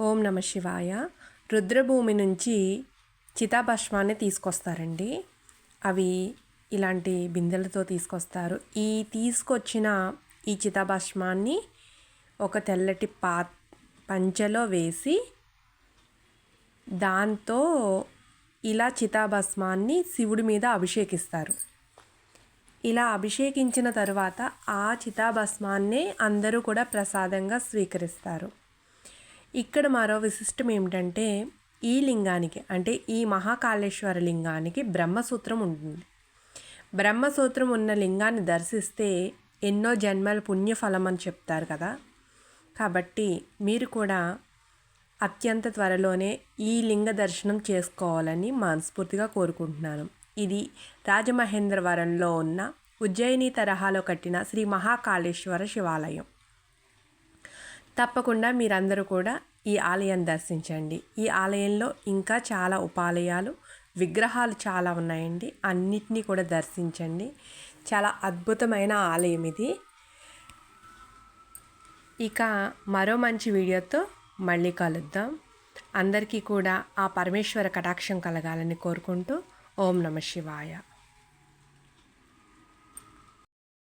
ఓం నమ శివాయ. రుద్రభూమి నుంచి చితాభస్మాన్ని తీసుకొస్తారండి. అవి ఇలాంటి బిందెలతో తీసుకొస్తారు. ఈ తీసుకొచ్చిన ఈ చితాభస్మాన్ని ఒక తెల్లటి పా పంచెలో వేసి దాంతో ఇలా చితాభస్మాన్ని శివుడి మీద అభిషేకిస్తారు. ఇలా అభిషేకించిన తరువాత ఆ చితాభస్మాన్నే అందరూ కూడా ప్రసాదంగా స్వీకరిస్తారు. ఇక్కడ మరో విశిష్టం ఏమిటంటే ఈ లింగానికి అంటే ఈ మహాకాళేశ్వర లింగానికి బ్రహ్మసూత్రం ఉంటుంది. బ్రహ్మసూత్రం ఉన్న లింగాన్ని దర్శిస్తే ఎన్నో జన్మల పుణ్యఫలం అని చెప్తారు కదా. కాబట్టి మీరు కూడా అత్యంత త్వరలోనే ఈ లింగ దర్శనం చేసుకోవాలని మనస్ఫూర్తిగా కోరుకుంటున్నాను. ఇది రాజమహేంద్రవరంలో ఉన్న ఉజ్జయిని తరహాలో కట్టిన శ్రీ మహాకాళేశ్వర శివాలయం. తప్పకుండా మీరందరూ కూడా ఈ ఆలయం దర్శించండి. ఈ ఆలయంలో ఇంకా చాలా ఉపాలయాలు విగ్రహాలు చాలా ఉన్నాయండి. అన్నిటినీ కూడా దర్శించండి. చాలా అద్భుతమైన ఆలయం ఇది. ఇక మరో మంచి వీడియోతో మళ్ళీ కలుద్దాం. అందరికీ కూడా ఆ పరమేశ్వర కటాక్షం కలగాలని కోరుకుంటూ ఓం నమ శివాయ.